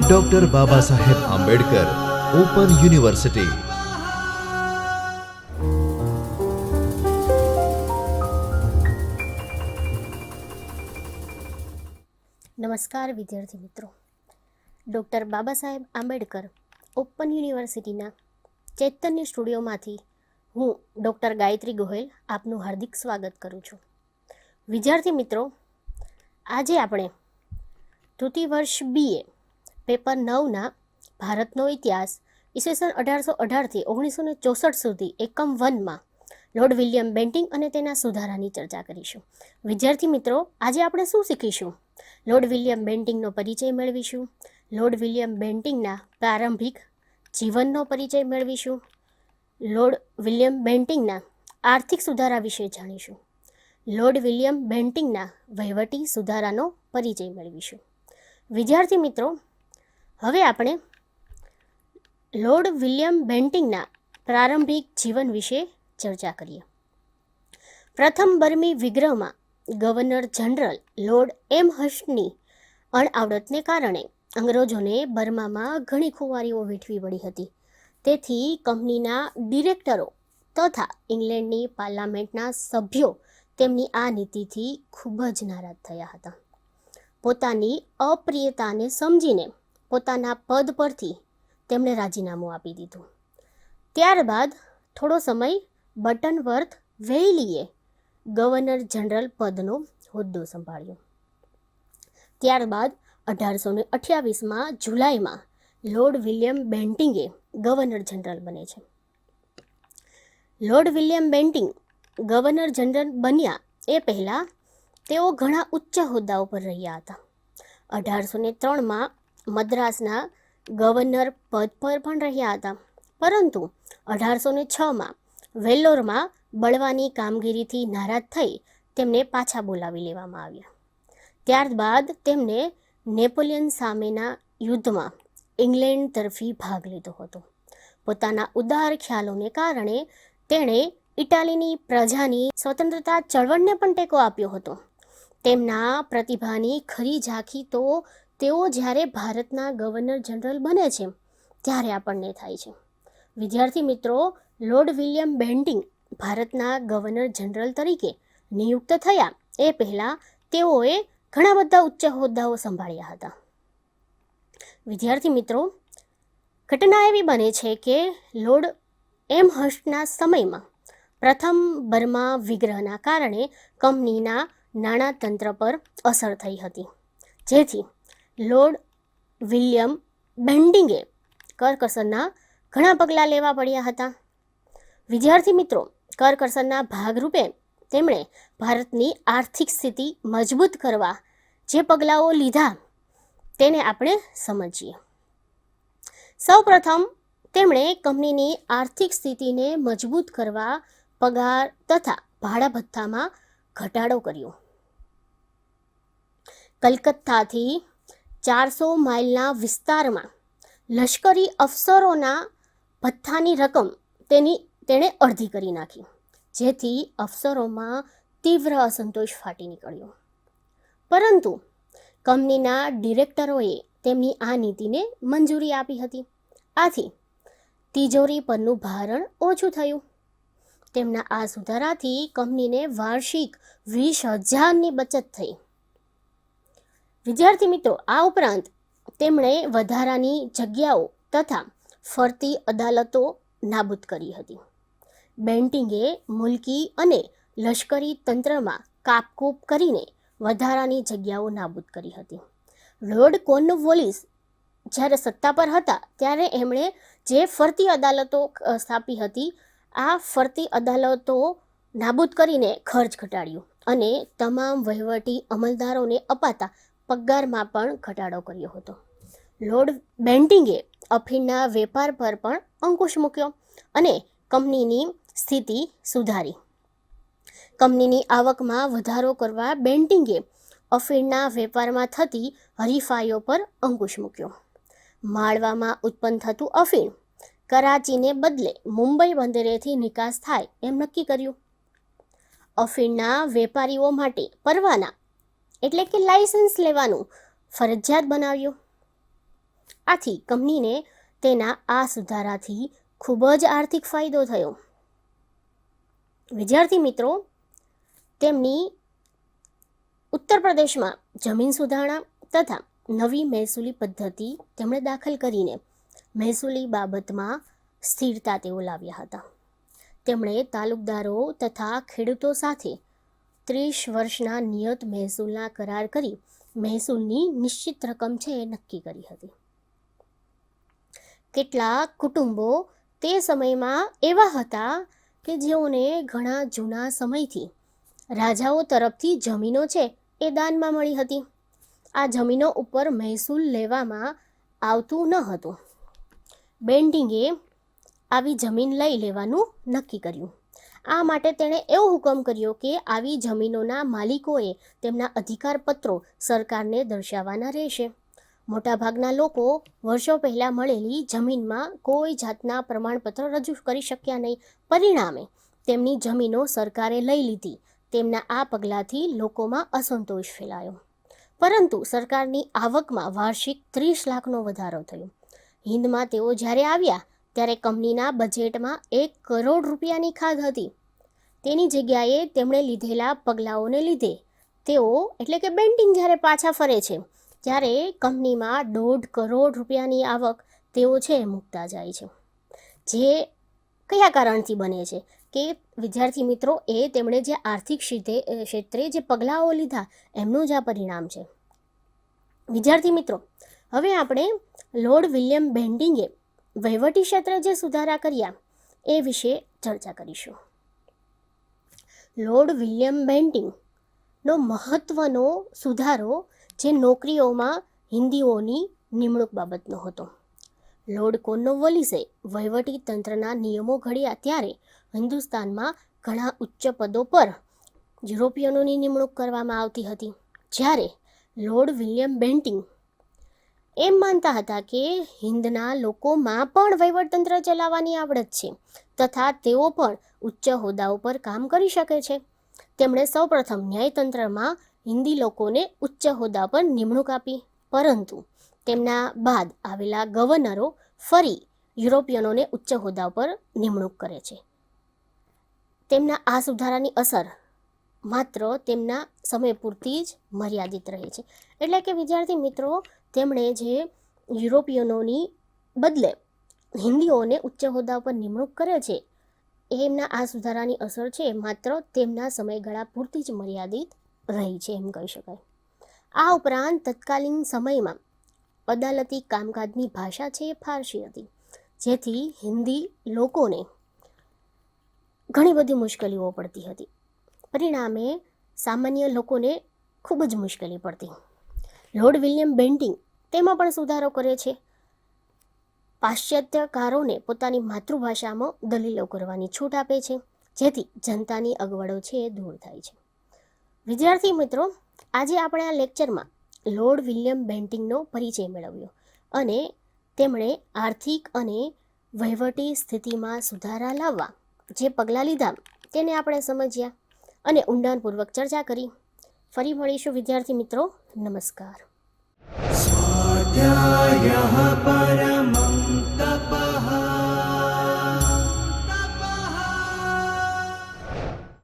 Doctor Baba Saheb Ambedkar open university નમસ્કાર વિદ્યાર્થી મિત્રો. ડૉક્ટર બાબા સાહેબ આંબેડકર ઓપન યુનિવર્સિટીના ચૈતન્ય સ્ટુડિયોમાંથી હું ડૉક્ટર ગાયત્રી ગોહેલ આપનું હાર્દિક સ્વાગત કરું છું. વિદ્યાર્થી મિત્રો, આજે આપણે તૃતીય વર્ષ બીએ પેપર નવના ભારતનો ઇતિહાસ, ઈસવીસન અઢારસો અઢારથી ઓગણીસો ને ચોસઠ સુધી એકમ વનમાં લોર્ડ વિલિયમ બેન્ટિંગ અને તેના સુધારાની ચર્ચા કરીશું. વિદ્યાર્થી મિત્રો, આજે આપણે શું શીખીશું? લોર્ડ વિલિયમ બેન્ટિંગનો પરિચય મેળવીશું. લોર્ડ વિલિયમ બેન્ટિંગના પ્રારંભિક જીવનનો પરિચય મેળવીશું. લોર્ડ વિલિયમ બેન્ટિંગના આર્થિક સુધારા વિશે જાણીશું. લોર્ડ વિલિયમ બેન્ટિંગના વહીવટી સુધારાનો પરિચય મેળવીશું. વિદ્યાર્થી મિત્રો, હવે આપણે લોર્ડ વિલિયમ બેન્ટિંગના પ્રારંભિક જીવન વિશે ચર્ચા કરીએ. પ્રથમ બર્મી વિગ્રહમાં ગવર્નર જનરલ લોર્ડ એમ હર્ષની અણઆવડતને કારણે અંગ્રેજોને બર્મામાં ઘણી ખુવારીઓ વેઠવી પડી હતી. તેથી કંપનીના ડિરેક્ટરો તથા ઇંગ્લેન્ડની પાર્લામેન્ટના સભ્યો તેમની આ નીતિથી ખૂબ જ નારાજ થયા હતા. પોતાની અપ્રિયતાને સમજીને પોતાના પદ પરથી તેમણે રાજીનામું આપી દીધું. ત્યારબાદ થોડો સમય બટનવર્થ વેઇલીએ ગવર્નર જનરલ પદનો હોદ્દો સંભાળ્યો. ત્યારબાદ અઢારસો ને અઠ્યાવીસમાં જુલાઈમાં લોર્ડ વિલિયમ બેન્ટિંગે ગવર્નર જનરલ બને છે. Lord William Bentinck governor general બન્યા એ પહેલાં તેઓ ઘણા ઉચ્ચ હોદ્દાઓ પર રહ્યા હતા. અઢારસો ને ત્રણમાં મદ્રાસના ગવર્નર પદ પર પણ રહ્યા હતા. પરંતુ અઢારસો ને છમાં વેલ્લોરમાં બળવાની કામગીરીથી નારાજ થઈ તેમને પાછા બોલાવી લેવામાં આવ્યા. ત્યારબાદ તેમને નેપોલિયન સામેના યુદ્ધમાં ઇંગ્લેન્ડ તરફી ભાગ લીધો હતો. પોતાના ઉદાર ખ્યાલોને કારણે તેણે ઇટાલીની પ્રજાની સ્વતંત્રતા ચળવળને પણ ટેકો આપ્યો હતો. તેમના પ્રતિભાની ખરી ઝાંખી તો તેઓ જ્યારે ભારતના ગવર્નર જનરલ બને છે, ત્યારે આપણને થાય છે. વિદ્યાર્થી મિત્રો, લોર્ડ વિલિયમ બેન્ટિંગ ભારતના ગવર્નર જનરલ તરીકે નિયુક્ત થયા એ પહેલાં તેઓએ ઘણા બધા ઉચ્ચ હોદ્દાઓ સંભાળ્યા હતા. વિદ્યાર્થી મિત્રો, ઘટના એવી બને છે કે લોર્ડ એમ હર્ષના સમયમાં પ્રથમ બર્મા વિગ્રહના કારણે કંપનીના નાણાતંત્ર પર અસર થઈ હતી. જેથી લોર્ડ વિલિયમ બેન્ડિંગે કરકસરના ઘણા પગલાં લેવા પડ્યા હતા. વિદ્યાર્થી મિત્રો, કરકસરના ભાગરૂપે તેમણે ભારતની આર્થિક સ્થિતિ મજબૂત કરવા જે પગલાંઓ લીધા, તેને આપણે સમજીએ. સૌપ્રથમ, તેમણે કંપનીની આર્થિક સ્થિતિને મજબૂત કરવા પગાર તથા ભાડા ભથ્થામાં ઘટાડો કર્યો. કલકત્તાથી ચારસો માઇલના વિસ્તારમાં લશ્કરી અફસરોના ભથ્થાની રકમ તેની, તેણે અડધી કરી નાખી, જેથી અફસરોમાં તીવ્ર અસંતોષ ફાટી નીકળ્યો. પરંતુ કંપનીના ડિરેક્ટરોએ તેમની આ નીતિને મંજૂરી આપી હતી. આથી તિજોરી પરનું ભારણ ઓછું થયું. તેમના આ સુધારાથી કંપનીને વાર્ષિક વીસ હજારની બચત થઈ. વિદ્યાર્થી મિત્રો, આ ઉપરાંત તેમણે વધારાની જગ્યાઓ તથા ફરતી અદાલતો નાબૂદ કરી હતી. બેન્ટિંગે મુલકી અને લશ્કરી તંત્રમાં કાપકૂપ કરીને વધારાની જગ્યાઓ નાબૂદ કરી હતી. લોર્ડ કોર્નવોલિસ જ્યારે સત્તા પર હતા, ત્યારે એમણે જે ફરતી અદાલતો સ્થાપી હતી, આ ફરતી અદાલતો નાબૂદ કરીને ખર્ચ ઘટાડ્યો અને તમામ વહીવટી અમલદારોને અપાતા પગારમાં પણ ઘટાડો કર્યો હતો. લોર્ડ બેન્ટિંગે અફીણના વેપાર પર પણ અંકુશ મૂક્યો અને કંપનીની સ્થિતિ સુધારી. કંપનીની આવકમાં વધારો કરવા બેન્ટિંગે અફીણના વેપારમાં થતી હરીફાઈઓ પર અંકુશ મૂક્યો. માળવામાં ઉત્પન્ન થતું અફીણ કરાચીને બદલે મુંબઈ બંદરેથી નિકાસ થાય એમ નક્કી કર્યું. અફીણના વેપારીઓ માટે પરવાના એટલે કે લાયસન્સ લેવાનું. ફરજિયાત બનાવ્યું. આથી કંપનીને તેના આ સુધારાથી ખૂબ જ આર્થિક ફાયદો થયો. વિદ્યાર્થી મિત્રો, તેમની ઉત્તર પ્રદેશમાં જમીન સુધારણા તથા નવી મહેસૂલી પદ્ધતિ તેમણે દાખલ કરીને મહેસૂલી બાબતમાં સ્થિરતા તેઓ લાવ્યા હતા. તેમણે તાલુકદારો તથા ખેડૂતો સાથે ત્રીસ વર્ષના નિયત મહેસૂલના કરાર કરી મહેસૂલની નિશ્ચિત રકમ છે એ નક્કી કરી હતી. કેટલાક કુટુંબો તે સમયમાં એવા હતા કે જેઓને ઘણા જૂના સમયથી રાજાઓ તરફથી જમીનો છે એ દાનમાં મળી હતી. આ જમીનો ઉપર મહેસૂલ લેવામાં આવતું ન હતું. બેન્ડિંગે આવી જમીન લઈ લેવાનું નક્કી કર્યું. આ માટે તેણે એવો હુકમ કર્યો કે આવી જમીનોના માલિકોએ તેમના અધિકાર પત્રો સરકારને દર્શાવવાના રહેશે. મોટાભાગના લોકો વર્ષો પહેલાં મળેલી જમીનમાં કોઈ જાતના પ્રમાણપત્ર રજૂ કરી શક્યા નહીં. પરિણામે તેમની જમીનો સરકારે લઈ લીધી. તેમના આ પગલાંથી લોકોમાં અસંતોષ ફેલાયો. પરંતુ સરકારની આવકમાં વાર્ષિક ત્રીસ લાખનો વધારો થયો. હિન્દમાં તેઓ જ્યારે આવ્યા, ત્યારે કંપનીના બજેટમાં એક કરોડ રૂપિયાની ખાધ હતી. તેની જગ્યાએ તેમણે લીધેલા પગલાઓને લીધે. તેઓ, એટલે કે બેન્ટિંગ જ્યારે પાછા ફરે છે ત્યારે કંપનીમાં દોઢ કરોડ રૂપિયાની આવક તેઓ છે મૂકતા જાય છે. જે કયા કારણથી બને છે? કે વિદ્યાર્થી મિત્રો, એ તેમણે જે આર્થિક ક્ષેત્રે જે પગલાઓ લીધા, એમનું જ આ પરિણામ છે. વિદ્યાર્થી મિત્રો, હવે આપણે લોર્ડ વિલિયમ બેન્ડિંગે વહીવટી ક્ષેત્રે જે સુધારા કર્યા, એ વિશે ચર્ચા કરીશું. લોર્ડ વિલિયમ બેન્ટિંગનો મહત્ત્વનો સુધારો જે નોકરીઓમાં હિન્દીઓની નિમણૂક બાબતનો હતો. લોર્ડ કોર્નોવોલિસે વહીવટી તંત્રના નિયમો ઘડ્યા ત્યારે હિન્દુસ્તાનમાં ઘણા ઉચ્ચ પદો પર યુરોપિયનોની નિમણૂક કરવામાં આવતી હતી. જ્યારે લોર્ડ વિલિયમ બેન્ટિંગ એમ માનતા હતા કે હિન્દના લોકોમાં પણ વહીવટતંત્ર ચલાવવાની આવડત છે તથા તેઓ પણ ઉચ્ચ હોદ્દા ઉપર કામ કરી શકે છે. તેમણે સૌપ્રથમ ન્યાયતંત્રમાં હિન્દી લોકોને ઉચ્ચ હોદ્દા પર નિમણૂક આપી, પરંતુ તેમના બાદ આવેલા ગવર્નરો ફરી યુરોપિયનોને ઉચ્ચ હોદ્દા પર નિમણૂક કરે છે. તેમના આ સુધારાની અસર માત્ર તેમના સમય પૂરતી જ મર્યાદિત રહે છે. એટલે કે વિદ્યાર્થી મિત્રો તેમણે જે યુરોપિયનોની બદલે હિન્દીઓને ઉચ્ચ હોદ્દા પર નિમણૂક કરે છે એમના આ સુધારાની અસર છે માત્ર તેમના સમયગાળા પૂરતી જ મર્યાદિત રહી છે એમ કહી શકાય. આ ઉપરાંત તત્કાલીન સમયમાં અદાલતી કામકાજની ભાષા છે એ ફારસી હતી, જેથી હિન્દી લોકોને ઘણી બધી મુશ્કેલીઓ પડતી હતી. પરિણામે સામાન્ય લોકોને ખૂબ જ મુશ્કેલી પડતી. લોર્ડ વિલિયમ બેન્ટિંગ તેમાં પણ સુધારો કરે છે. પાશ્ચાત્યકારોને પોતાની માતૃભાષામાં દલીલો કરવાની છૂટ આપે છે, જેથી જનતાની અગવડો છે એ દૂર થાય છે. વિદ્યાર્થી મિત્રો, આજે આપણે આ લેક્ચરમાં લોર્ડ વિલિયમ બેન્ટિંગનો પરિચય મેળવ્યો અને તેમણે આર્થિક અને વહીવટી સ્થિતિમાં સુધારા લાવવા જે પગલાં લીધા તેને આપણે સમજ્યા અને ઊંડાણપૂર્વક ચર્ચા કરી. ફરી મળીશું વિદ્યાર્થી મિત્રો. નમસ્કાર. સ્વાધ્યાય પરમં